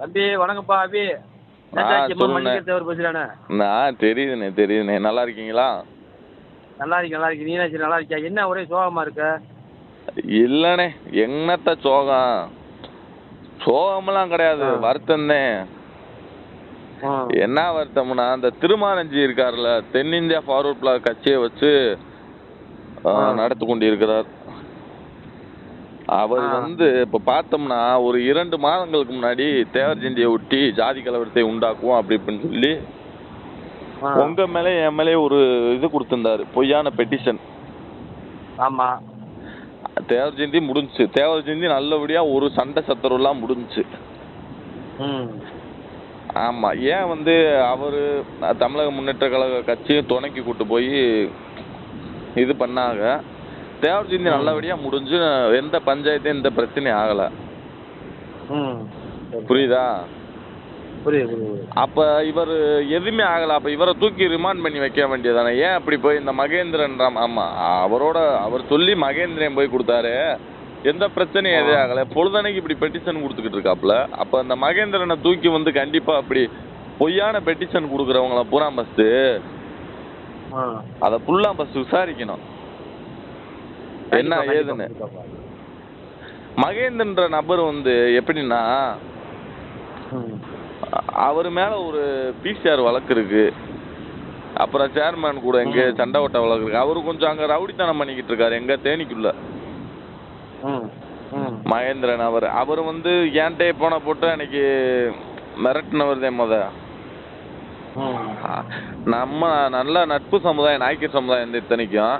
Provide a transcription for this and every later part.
தம்பி வணக்கம்ப்பா அபி. தெரியுதுண்ணே தெரியுதுண்ணே. நல்லா இருக்கீங்களா? நல்லா இருக்கு நல்லா இருக்கு நீனாச்சு நல்லா இருக்கியா? என்ன ஒரே சோகமாக இருக்க? இல்லைண்ணே என்னத்த சோகம்? சோகமெல்லாம் கிடையாது ஆ. வருத்தம்தான் ம். என்ன வருத்தம்னா அந்த திருமாரஞ்சி இருக்கார்ல தென்னிந்தியா ஃபார்வர்ட் பிளாக் கட்சியை வச்சு. நடத்தி கொண்டிருக்கிறார். அவர். வந்து இப்ப பார்த்தோம்னா ஒரு இரண்டு மாதங்களுக்கு முன்னாடி தேவர் ஜெயந்தியை ஒட்டி ஜாதி கலவரத்தை உண்டாக்குவோம் அப்படி இப்படின்னு சொல்லி. உங்க மேலே என் மேலே ஒரு இது கொடுத்திருந்தாரு பொய்யான பெட்டிஷன் ஆமாம் தேவர் ஜெயந்தி முடிஞ்சுச்சு. தேவர் ஜெயந்தி நல்லபடியா ஒரு சண்டை சத்தரவுலாம் முடிஞ்சுச்சு. ஆமா. ஏன் வந்து அவரு தமிழக முன்னேற்ற கழக கட்சியும் துணைக்கு கூட்டு போய் இது பண்ணாங்க. தேவர் ஜெயந்தி. நல்லபடியா முடிஞ்சு எந்த பஞ்சாயத்தையும் எந்த பிரச்சனையும் ஆகல. புரியுதா? அப்ப இவர் எதுவுமே ஆகல. அப்ப இவரை தூக்கி ரிமாண்ட் பண்ணி வைக்க வேண்டியதானே? ஏன் அப்படி போய் இந்த மகேந்திரன் ஆமா அவரோட அவர் சொல்லி மகேந்திரன் போய் கொடுத்தாரு. எந்த பிரச்சனையும் எதே ஆகல பொழுதனைக்கு இப்படி பெட்டிஷன் கொடுத்துக்கிட்டு இருக்காப்ல அப்ப அந்த மகேந்திரனை தூக்கி வந்து கண்டிப்பா அப்படி பொய்யான பெட்டிஷன் கொடுக்குறவங்கள பூரா ஃபஸ்ட்டு ஆ. அதை ஃபுல்லா ஃபஸ்ட் விசாரிக்கணும். என்ன ஏதுன்னு. மகேந்திரன்ற நபர் வந்து எப்படின்னா அவர் மேல ஒரு பிசிஆர் வழக்கு இருக்கு. அப்புறம் சேர்மேன் கூட எங்க. சண்டை ஓட்ட வழக்கு இருக்கு. அவரு கொஞ்சம் அங்க ரவுடித்தனம் பண்ணிக்கிட்டு இருக்காரு எங்க தேனிக்குள்ள. மகேந்திரன் அவர். அவர் வந்து ஏன்டே போன போட்டு அன்னைக்கு மிரட்டினவர் தான் முத. நம்ம நல்ல நட்பு சமுதாயம் நாய்க்கர் சமுதாயம் இத்தனைக்கும்.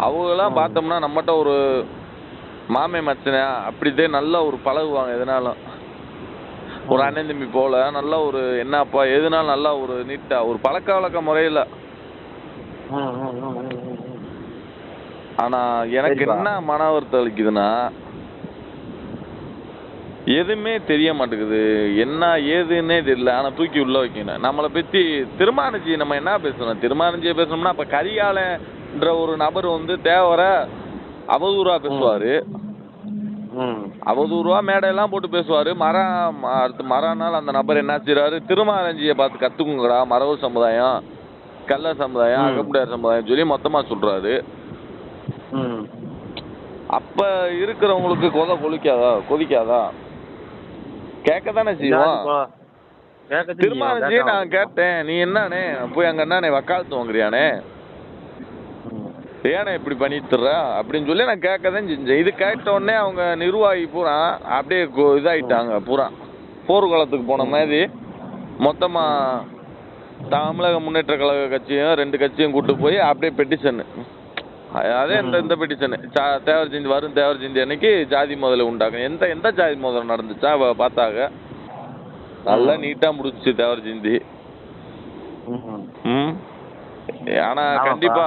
அவங்கெல்லாம் ம். பார்த்தோம்னா நம்மகிட்ட ஒரு மாமே மச்சனை அப்படிதே நல்லா ஒரு பழகுவாங்க எதுனாலும். ஒரு. அண்ணன் தம்பி போல நல்ல ஒரு என்னப்பா எதுனாலும் நல்லா ஒரு நீட்டா ஒரு பழக்க வழக்க முறையில. ஆனா எனக்கு. என்ன மன வருத்தம் அளிக்குதுன்னா எதுவுமே தெரிய மாட்டேங்குது. என்ன ஏதுன்னே தெரியல. ஆனா தூக்கி உள்ள வைக்கணும். நம்மளை பத்தி திருமானஜி நம்ம என்ன பேசணும் திருமானஜியை பேசணும்னா அப்ப கரிகாலன்ற ஒரு நபர் வந்து தேவர அவதூறா பேசுவாரு. அவதூறுவா மேடையெல்லாம் போட்டு பேசுவாரு. மர ம- அடுத்து மறுநாள் அந்த நபர் என்ன செய்றாரு? திருமாரஞ்சியை பார்த்து கத்துக்குங்கடா மரவு சமுதாயம் கள்ள சமுதாயம். அகமுடையார் சமுதாயம் சொல்லி மொத்தமா சொல்றாரு. அப்ப இருக்கிறவங்களுக்கு கொத கொலிக்காதா கொதிக்காதா? கேட்க தானே செய்வோம் திருமாரஞ்சியை நான் கேட்டேன். நீ என்னண்ணே போய் அங்க என்னண்ணே வக்காலத்து வாங்குறியானே? ஏனே இப்படி பண்ணிட்டுற? அப்படின்னு சொல்லி நான் கேட்க தான் செஞ்சேன். இது கேட்ட உடனே அவங்க நிர்வாகி பூரா அப்படியே கொ- இதாயிட்டாங்க பூரா. போர்க்களத்துக்கு போன மாதிரி மொத்தமா தமிழக முன்னேற்ற கழக கட்சியும் ரெண்டு கட்சியும் கூட்டு போய் அப்படியே பெட்டிஷன் அதே இந்த இந்த பெட்டிஷன் தேவர் ஜெயந்தி வரும் தேவர் ஜெயந்தி அன்னைக்கு ஜாதி முதல்ல உண்டாக்கும் எந்த எந்த ஜாதி முதல்ல நடந்துச்சா? அவ பார்த்தாங்க நல்லா நீட்டா முடிஞ்சுச்சு தேவர் ஜெயந்தி. ம்? ஆனா. கண்டிப்பா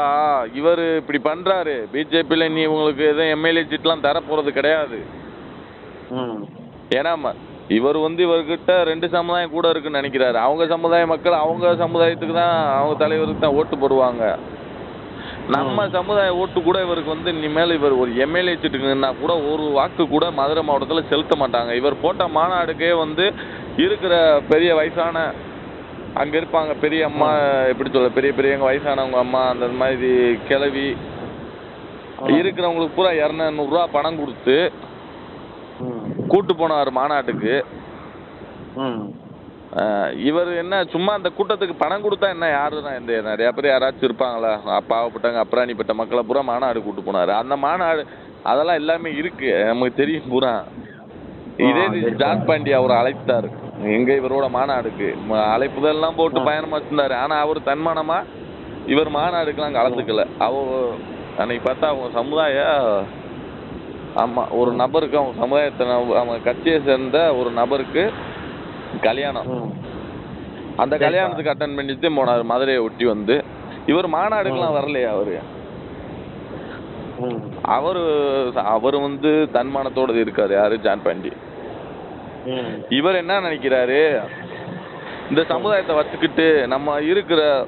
இவரு இப்படி பண்றாரு. பிஜேபியில நீ உங்களுக்கு எதுவும் எம்எல்ஏ சீட்லாம் தர போறது கிடையாது. ஏன்னா இவர் வந்து இவர்கிட்ட ரெண்டு சமுதாயம் கூட இருக்குன்னு நினைக்கிறாரு. அவங்க சமுதாய மக்கள் அவங்க சமுதாயத்துக்கு தான் அவங்க தலைவருக்கு தான் ஓட்டு போடுவாங்க. நம்ம சமுதாய ஓட்டு கூட இவருக்கு வந்து இனிமேல் இவர் ஒரு எம்எல்ஏ சீட்டுக்கு நின்னா கூட ஒரு வாக்கு கூட மதுரை மாவட்டத்தில் செலுத்த மாட்டாங்க. இவர் போட்ட மாநாடுக்கே வந்து இருக்கிற பெரிய வயசான அங்க இருப்பாங்க பெரிய அம்மா எப்படி சொல்ல பெரிய பெரியவங்க வயசானவங்க அம்மா அந்த மாதிரி கிழவி. இருக்கிறவங்களுக்கு பூரா இரநூறுவா பணம் கொடுத்து கூட்டு போனார் மாநாட்டுக்கு. இவர் என்ன சும்மா அந்த கூட்டத்துக்கு பணம் கொடுத்தா என்ன யாரு தான் இந்த நிறைய பேர் யாராச்சும் இருப்பாங்களா? பாவப்பட்டவங்க அப்புறாணிப்பட்ட மக்களை பூரா மாநாடு கூட்டு போனாரு. அந்த மாநாடு அதெல்லாம் எல்லாமே இருக்கு. நமக்கு தெரியும் பூரா. இதே. ஜான் பாண்டியா அவரை அழைத்தாரு. எங்க இவரோட மாநாடுக்கு? அழைப்புதெல்லாம் போட்டு. பயணமா வச்சிருந்தாரு. ஆனா அவர் தன்மானமா இவர் மாநாடுக்கெல்லாம் கலந்துக்கல. அவ அன்னைக்கு பார்த்தா அவங்க சமுதாய ஆமா ஒரு நபருக்கு அவங்க சமுதாயத்தை அவங்க கட்சியை சேர்ந்த ஒரு நபருக்கு கல்யாணம். அந்த. கல்யாணத்துக்கு அட்டன் பண்ணிட்டு போனார். மதுரையை ஒட்டி வந்து. இவர் மாநாடுக்கெல்லாம். வரலையா அவரு? அவரு அவர் வந்து தன்மானத்தோட இருக்காரு யாரு? ஜான் பாண்டி. இவர் என்ன நினைக்கிறாரு? இந்த சமுதாயத்தை வச்சுக்கிட்டு நம்ம இருக்கிற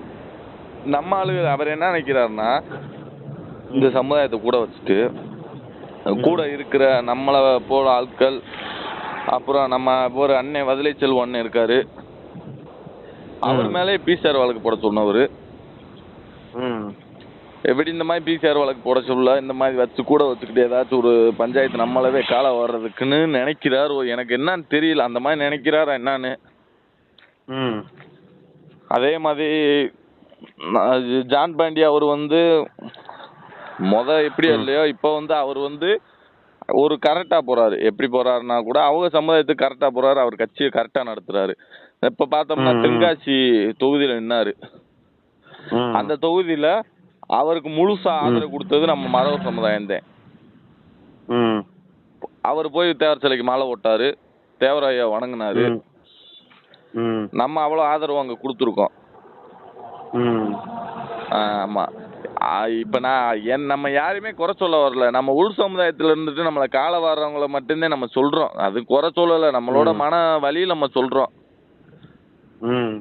நம்ம ஆளு அவர் என்ன நினைக்கிறாருன்னா இந்த சமுதாயத்தை கூட வச்சுட்டு கூட இருக்கிற நம்மளை போல ஆட்கள் அப்புறம் நம்ம ஒரு அண்ணன் வதலை செல்வம் அண்ணன் இருக்காரு. அவர். மேலே பிசிஆர் வழக்கு போட சொன்னவர். எப்படி இந்த மாதிரி பிசிஆர் வழக்கு போட சொல்ல இந்த மாதிரி வச்சு கூட வச்சுக்கிட்டு ஏதாச்சும் ஒரு பஞ்சாயத்து நம்மளவே காலை வர்றதுக்குன்னு நினைக்கிறாரு. எனக்கு என்னன்னு தெரியல. அந்த மாதிரி நினைக்கிறாரா என்னன்னு? அதே மாதிரி ஜான் பாண்டி அவர் வந்து மொத எப்படி. இல்லையோ இப்போ வந்து அவர் வந்து ஒரு கரெக்டா போறாரு. எப்படி போறாருன்னா கூட அவங்க சமுதாயத்துக்கு கரெக்டா போறாரு. அவர் கட்சியை கரெக்டா நடத்துறாரு. இப்ப பார்த்தோம்னா. தென்காசி தொகுதியில நின்னாரு. அந்த தொகுதியில அவருக்கு முழுசா ஆதரவு கொடுத்தது நம்ம மரவ சமுதாயம் தான் அவர் போய் தேவர் சிலைக்கு மாலை போட்டாரு தேவராய வணங்கினாரு. நம்ம அவ்வளோ ஆதரவு அங்கே கொடுத்துருக்கோம். ஆமா. இப்ப நான் என் நம்ம யாரையுமே குறை சொல்ல வரல. நம்ம உள் சமுதாயத்துல இருந்துட்டு நம்மளை கால வர்றவங்கள மட்டும்தான் நம்ம சொல்றோம். அது குறை சொல்லல. நம்மளோட. மன வலி நம்ம சொல்றோம். ம்.